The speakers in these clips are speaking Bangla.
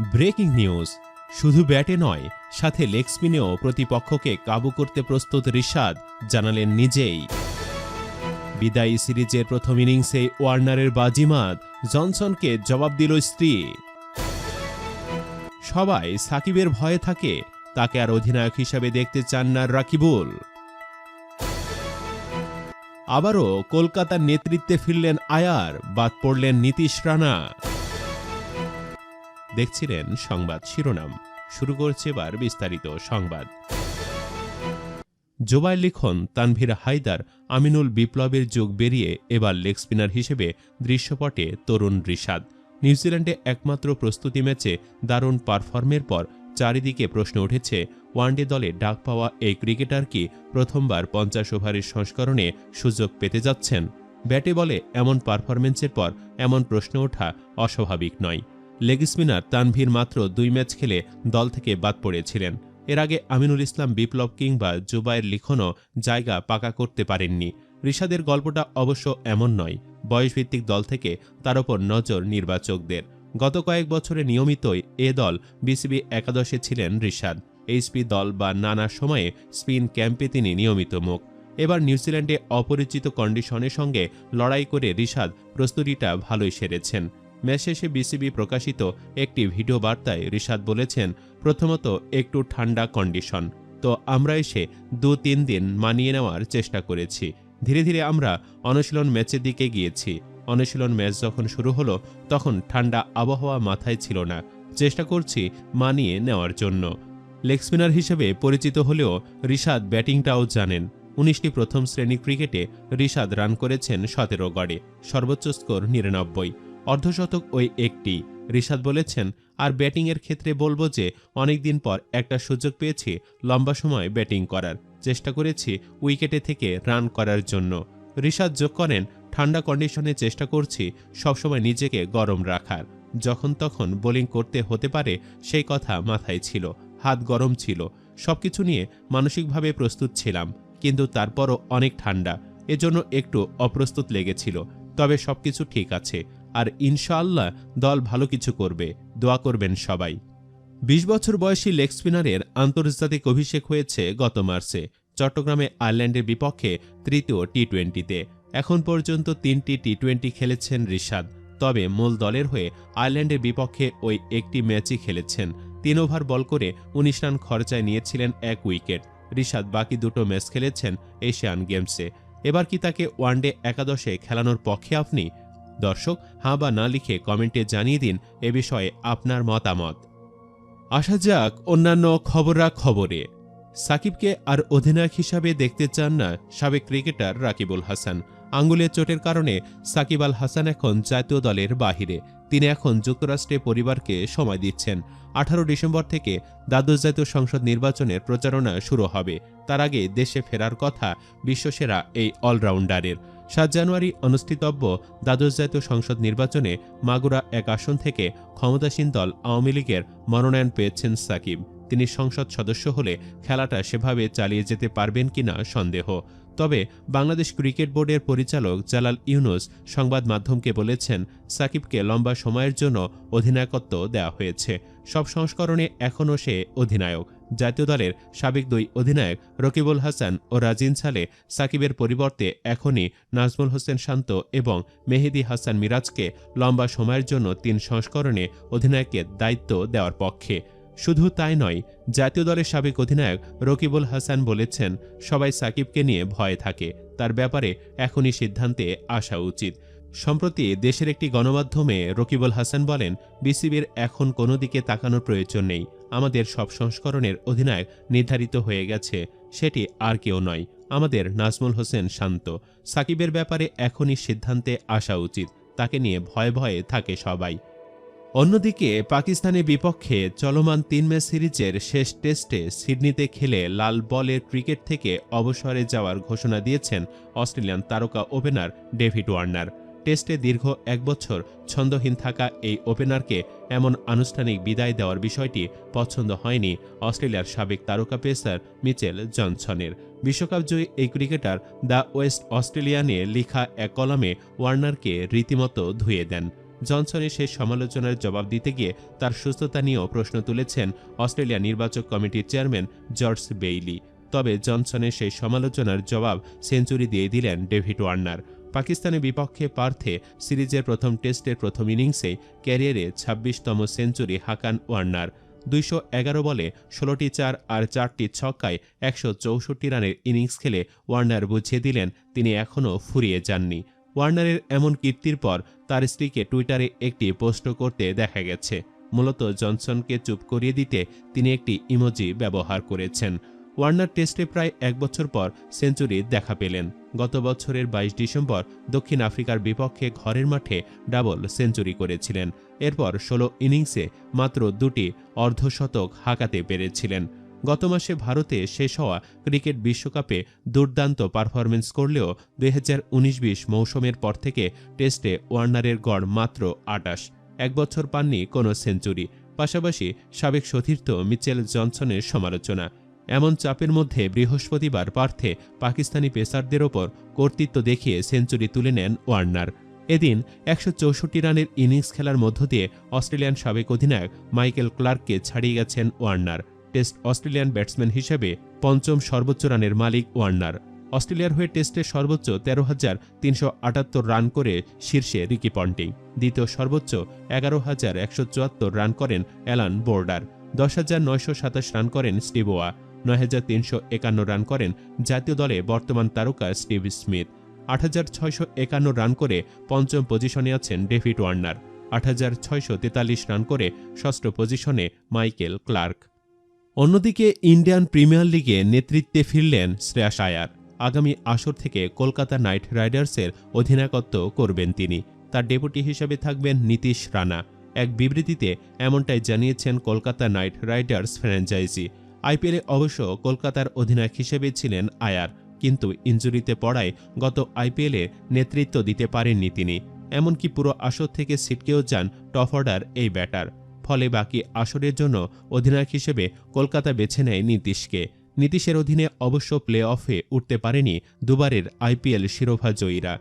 Breaking news. শুধু ব্যাটে নয়, সাথে লেগ স্পিনেও প্রতিপক্ষকে কাবু করতে প্রস্তুত রিশাদ, জানালেন নিজেই। বিদায়ী সিরিজের প্রথম ইনিংসে ওয়ার্নারের বাজিমাত, জনসনকে জবাব দিল স্ত্রী। সবাই সাকিবের ভয়ে থাকে, তাকে আর অধিনায়ক হিসাবে দেখতে চান না রাকিবুল। আবারও কলকাতার নেতৃত্বে ফিরলেন আয়ার, বাদ পড়লেন নীতিশ রানা। দেখছিলেন সংবাদ শিরোনাম। শুরু করছে এবার বিস্তারিত সংবাদ। জোবাইর লিখন তানভীর হায়দার আমিনুল বিপ্লবের যোগ বেরিয়ে এবার লেগ স্পিনার হিসেবে দৃশ্যপটে তরুণ রিশাদ। নিউজিল্যান্ডে একমাত্র প্রস্তুতি ম্যাচে দারুণ পারফর্মের পর চারিদিকে প্রশ্ন উঠেছে, ওয়ানডে দলে ডাক পাওয়া এই ক্রিকেটার কি প্রথমবার পঞ্চাশ ওভারের সংস্করণে সুযোগ পেতে যাচ্ছেন? ব্যাটে বলে এমন পারফরমেন্সের পর এমন প্রশ্ন ওঠা অস্বাভাবিক নয়। লেগ স্পিনার তানভীর মাত্র দুই ম্যাচ খেলে দল থেকে বাদ পড়েছিলেন। এর আগে আমিনুল ইসলাম বিপ্লব কিংবা জুবাইর লিখনও জায়গা পাকা করতে পারেননি। রিশাদের গল্পটা অবশ্য এমন নয়, বয়সভিত্তিক দল থেকে তার ওপর নজর নির্বাচকদের। গত কয়েক বছরে নিয়মিতই এ দল বিসিবি একাদশে ছিলেন রিশাদ। এইচপি দল বা নানা সময়ে স্পিন ক্যাম্পে তিনি নিয়মিত মুখ। এবার নিউজিল্যান্ডে অপরিচিত কন্ডিশনের সঙ্গে লড়াই করে রিশাদ প্রস্তুতিটা ভালোই সেরেছেন। ম্যাচ বিসিবি প্রকাশিত একটি ভিডিও বার্তায় রিশাদ বলেছেন, প্রথমত একটু ঠান্ডা কন্ডিশন। তো আমরা এসে দু তিন দিন মানিয়ে নেওয়ার চেষ্টা করেছি। ধীরে ধীরে আমরা অনুশীলন ম্যাচের দিকে গিয়েছি। অনুশীলন ম্যাচ যখন শুরু হলো, তখন ঠান্ডা আবহাওয়া মাথায় ছিল না। চেষ্টা করছি মানিয়ে নেওয়ার জন্য। লেগ স্পিনার হিসেবে পরিচিত হলেও রিশাদ ব্যাটিংটাও জানেন। উনিশটি প্রথম শ্রেণি ক্রিকেটে রিশাদ রান করেছেন সতেরো গড়ে। সর্বোচ্চ স্কোর নিরানব্বই। অর্ধশতক ওই একটি। রিশাদ বলেছেন, আর ব্যাটিংয়ের ক্ষেত্রে বলব যে, অনেকদিন পর একটা সুযোগ পেয়েছি লম্বা সময় ব্যাটিং করার। চেষ্টা করেছি উইকেটে থেকে রান করার জন্য। রিশাদ যোগ করেন, ঠান্ডা কন্ডিশনে চেষ্টা করছি সবসময় নিজেকে গরম রাখার। যখন তখন বোলিং করতে হতে পারে সেই কথা মাথায় ছিল, হাত গরম ছিল। সবকিছু নিয়ে মানসিকভাবে প্রস্তুত ছিলাম, কিন্তু তারপরও অনেক ঠান্ডা। এজন্য একটু অপ্রস্তুত লেগেছিল, তবে সবকিছু ঠিক আছে। আর ইনশাআল্লাহ দল ভালো কিছু করবে। দোয়া করবেন সবাই। বিশ বছর বয়সী লেগ স্পিনারের আন্তর্জাতিক অভিষেক হয়েছে গত মার্চে, চট্টগ্রামে আয়ারল্যান্ডের বিপক্ষে তৃতীয় টি টোয়েন্টিতে এখন পর্যন্ত তিনটি টি টোয়েন্টি খেলেছেন রিশাদ, তবে মূল দলের হয়ে আয়ারল্যান্ডের বিপক্ষে ওই একটি ম্যাচই খেলেছেন। তিন ওভার বল করে উনিশ রান খরচায় নিয়েছিলেন এক উইকেট। রিশাদ বাকি দুটো ম্যাচ খেলেছেন এশিয়ান গেমসে। এবার কি তাকে ওয়ানডে একাদশে খেলানোর পক্ষে আপনি দর্শক হাঁ বা না লিখে কমেন্টে জানিয়ে দিন এ বিষয়ে আপনার মতামত। আসা যাক অন্যান্য খবরা খবরে সাকিবকে আর অধিনায়ক হিসাবে দেখতে চান না সাবেক ক্রিকেটার রাকিবুল হাসান। আঙ্গুলের চোটের কারণে সাকিব আল হাসান এখন জাতীয় দলের বাহিরে। তিনি এখন যুক্তরাষ্ট্রে পরিবারকে সময় দিচ্ছেন। আঠারো ডিসেম্বর থেকে দ্বাদশ জাতীয় সংসদ নির্বাচনের প্রচারণা শুরু হবে। তার আগে দেশে ফেরার কথা বিশ্বসেরা এই অলরাউন্ডারের। সাত জানুয়ারি অনুষ্ঠিতব্য দ্বাদশ জাতীয় সংসদ নির্বাচনে মাগুরা এক আসন থেকে ক্ষমতাসীন দল আওয়ামী লীগের মনোনয়ন পেয়েছেন সাকিব। তিনি সংসদ সদস্য হলে খেলাটা সেভাবে চালিয়ে যেতে পারবেন কিনা সন্দেহ। তবে বাংলাদেশ ক্রিকেট বোর্ডের পরিচালক জালাল ইউনুস সংবাদ মাধ্যমকে বলেছেন, সাকিবকে লম্বা সময়ের জন্য অধিনায়কত্ব দেওয়া হয়েছে। সব সংস্করণে এখনও সে অধিনায়ক। জাতীয় দলের সাবেক দুই অধিনায়ক রকিবুল হাসান ও রাজিন সালে সাকিবের পরিবর্তে এখনই নাজমুল হোসেন শান্ত এবং মেহেদি হাসান মিরাজকে লম্বা সময়ের জন্য তিন সংস্করণে অধিনায়কের দায়িত্ব দেওয়ার পক্ষে। শুধু তাই নয়, জাতীয় দলের সাবেক অধিনায়ক রকিবুল হাসান বলেছেন, সবাই সাকিবকে নিয়ে ভয়ে থাকে। তার ব্যাপারে এখনই সিদ্ধান্তে আসা উচিত। সম্প্রতি দেশের একটি গণমাধ্যমে রকিবুল হাসান বলেন, বিসিবির এখন কোনো দিকে তাকানোর প্রয়োজন নেই। আমাদের সব সংস্করণের অধিনায়ক নির্ধারিত হয়ে গেছে। সেটি আর কেউ নয়। আমাদের নাজমুল হোসেন শান্ত। সাকিবের ব্যাপারে এখনই সিদ্ধান্তে আসা উচিত। তাকে নিয়ে ভয়ে ভয়ে থাকে সবাই। অন্যদিকে পাকিস্তানের বিপক্ষে চলমান তিন ম্যাচ সিরিজের শেষ টেস্টে সিডনিতে খেলে লাল বলের ক্রিকেট থেকে অবসরে যাওয়ার ঘোষণা দিয়েছেন অস্ট্রেলিয়ান তারকা ওপেনার ডেভিড ওয়ার্নার। টেস্টে দীর্ঘ এক বছর ছন্দহীন থাকা এই ওপেনারকে এমন আনুষ্ঠানিক বিদায় দেওয়ার বিষয়টি পছন্দ হয়নি অস্ট্রেলিয়ার সাবেক তারকা পেসার মিচেল জনসনের। বিশ্বকাপজয়ী এই ক্রিকেটার দ্য ওয়েস্ট অস্ট্রেলিয়ানে লিখা এক কলামে ওয়ার্নারকে রীতিমতো ধুয়ে দেন। জনসনের সেই সমালোচনার জবাব দিতে গিয়ে তার সুস্থতা নিয়েও প্রশ্ন তুলেছেন অস্ট্রেলিয়া নির্বাচক কমিটির চেয়ারম্যান জর্জ বেইলি। তবে জনসনের সেই সমালোচনার জবাব সেঞ্চুরি দিয়ে দিলেন ডেভিড ওয়ার্নার। পাকিস্তানের বিপক্ষে পার্থে সিরিজের প্রথম টেস্টের প্রথম ইনিংসে ক্যারিয়ারে ছাব্বিশতম সেঞ্চুরি হাকান ওয়ার্নার। দুইশো এগারো বলে ষোলোটি চার আর চারটি ছক্কায় একশো চৌষট্টি রানের ইনিংস খেলে ওয়ার্নার বুঝিয়ে দিলেন তিনি এখনও ফুরিয়ে যাননি। ওয়ার্নারের এমন কীর্তির পর তার স্ত্রীকে টুইটারে একটি পোস্ট করতে দেখা গেছে। মূলত জনসনকে চুপ করিয়ে দিতে তিনি একটি ইমোজি ব্যবহার করেছেন। ওয়ার্নার টেস্টে প্রায় এক বছর পর সেঞ্চুরি দেখা পেলেন। গত বছরের বাইশ ডিসেম্বর দক্ষিণ আফ্রিকার বিপক্ষে ঘরের মাঠে ডাবল সেঞ্চুরি করেছিলেন। এরপর ষোলো ইনিংসে মাত্র দুটি অর্ধশতক হাঁকাতে পেরেছিলেন। গত মাসে ভারতে শেষ হওয়া ক্রিকেট বিশ্বকাপে দুর্দান্ত পারফরমেন্স করলেও দুই হাজার উনিশ বিশ মৌসুমের পর থেকে টেস্টে ওয়ার্নারের গড় মাত্র আটাশ। এক বছর পাননি কোনো সেঞ্চুরি। পাশাপাশি সাবেক সতীর্থ মিচেল জনসনের সমালোচনা। এমন চাপের মধ্যে বৃহস্পতিবার পার্থে পাকিস্তানি পেসারদের ওপর কর্তৃত্ব দেখিয়ে সেঞ্চুরি তুলে নেন ওয়ার্নার। এদিন একশো চৌষট্টি রানের ইনিংস খেলার মধ্য দিয়ে অস্ট্রেলিয়ান সাবেক অধিনায়ক মাইকেল ক্লার্ককে ছাড়িয়ে গেছেন ওয়ার্নার। টেস্ট অস্ট্রেলিয়ান ব্যাটসম্যান হিসেবে পঞ্চম সর্বোচ্চ রানের মালিক ওয়ার্নার। অস্ট্রেলিয়ার হয়ে টেস্টে সর্বোচ্চ তেরো হাজার তিনশো আটাত্তর রান করে শীর্ষে রিকি পন্টিং। দ্বিতীয় সর্বোচ্চ এগারো হাজার একশো চুয়াত্তর রান করেন অ্যালান বোর্ডার দশ হাজার নয়শো সাতাশ রান করেন স্টিবোয়া। নয় হাজার তিনশো একান্ন রান করেন জাতীয় দলে বর্তমান তারকা স্টিভ স্মিথ। আট হাজার ছয়শো একান্ন রান করে পঞ্চম পজিশনে আছেন ডেভিড ওয়ার্নার। আট হাজার ছয়শো তেতাল্লিশ রান করে ষষ্ঠ পজিশনে মাইকেল ক্লার্ক। অন্যদিকে ইন্ডিয়ান প্রিমিয়ার লিগে নেতৃত্বে ফিরলেন শ্রেয়াস আয়ার। আগামী আসর থেকে কলকাতা নাইট রাইডার্সের অধিনায়কত্ব করবেন তিনি। তার ডেপুটি হিসেবে থাকবেন নীতিশ রানা। এক বিবৃতিতে এমনটাই জানিয়েছেন কলকাতা নাইট রাইডার্স ফ্র্যাঞ্চাইজি। আইপিএলে অবশ্য কলকাতার অধিনায়ক হিসেবে ছিলেন আয়ার, কিন্তু ইঞ্জুরিতে পড়ায় গত আইপিএলে নেতৃত্ব দিতে পারেননি তিনি। এমনকি পুরো আসর থেকে ছিটকেও যান টপ অর্ডার এই ব্যাটার। ফলে বাকি আসরের জন্য অধিনায়ক হিসেবে কলকাতা বেছে নেয় নীতিশকে। নীতিশের অধীনে অবশ্য প্লে অফে উঠতে পারেনি দুবারের আইপিএল শিরোভা জয়ীরা।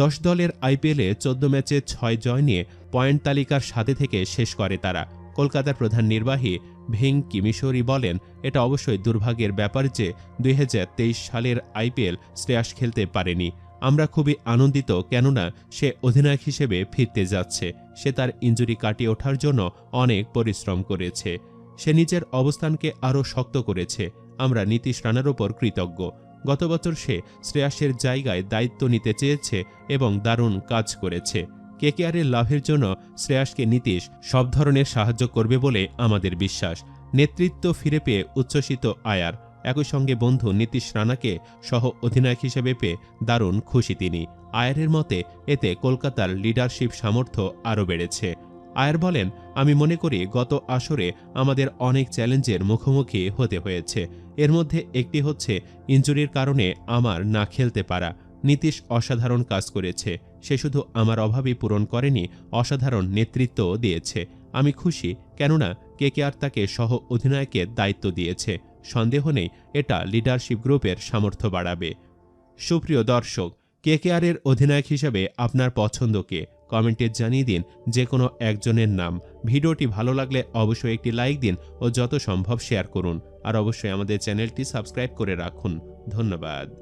দশ দলের আইপিএলে চোদ্দ ম্যাচে ছয় জয় নিয়ে পয়েন্ট তালিকার সাথে থেকে শেষ করে তারা। কলকাতার প্রধান নির্বাহী ভেং কিমিশোরি বলেন, এটা অবশ্যই দুর্ভাগ্যের ব্যাপার যে দুই হাজার তেইশ সালের আইপিএল শ্রেয়াস খেলতে পারেনি। আমরা খুবই আনন্দিত কেননা সে অধিনায়ক হিসেবে ফিরতে যাচ্ছে। সে তার ইঞ্জুরি কাটিয়ে ওঠার জন্য অনেক পরিশ্রম করেছে। সে নিজের অবস্থানকে আরও শক্ত করেছে। আমরা নীতিশ রানার ওপর কৃতজ্ঞ। গত বছর সে শ্রেয়াসের জায়গায় দায়িত্ব নিতে চেয়েছে এবং দারুণ কাজ করেছে। কেকেআরের লাভের জন্য শ্রেয়াসকে নীতিশ সব ধরনের সাহায্য করবে বলে আমাদের বিশ্বাস। নেতৃত্ব ফিরে পেয়ে উচ্ছ্বসিত আয়ার। একই সঙ্গে বন্ধু নীতিশ রানাকে সহ অধিনায়ক হিসেবে পেয়ে দারুণ খুশি তিনি। আয়ারের মতে, এতে কলকাতার লিডারশিপ সামর্থ্য আরও বেড়েছে। আয়ার বলেন, আমি মনে করি গত আসরে আমাদের অনেক চ্যালেঞ্জের মুখোমুখি হতে হয়েছে। এর মধ্যে একটি হচ্ছে ইঞ্জুরির কারণে আমার না খেলতে পারা। নীতিশ অসাধারণ কাজ করেছে। সে শুধু আমার অভাবই পূরণ করেনি, অসাধারণ নেতৃত্বও দিয়েছে। আমি খুশি, কেননা কেকেআর তাকে সহ অধিনায়কের দায়িত্ব দিয়েছে। সন্দেহ নেই, এটা লিডারশিপ গ্রুপের সামর্থ্য বাড়াবে। সুপ্রিয় দর্শক কেকেআরের অধিনায়ক হিসেবে আপনার পছন্দ কে? কমেন্টে জানিয়ে দিন যে কোনো একজনের নাম। ভিডিওটি ভালো লাগলে অবশ্যই একটি লাইক দিন ও যত সম্ভব শেয়ার করুন। আর অবশ্যই আমাদের চ্যানেলটি সাবস্ক্রাইব করে রাখুন। ধন্যবাদ।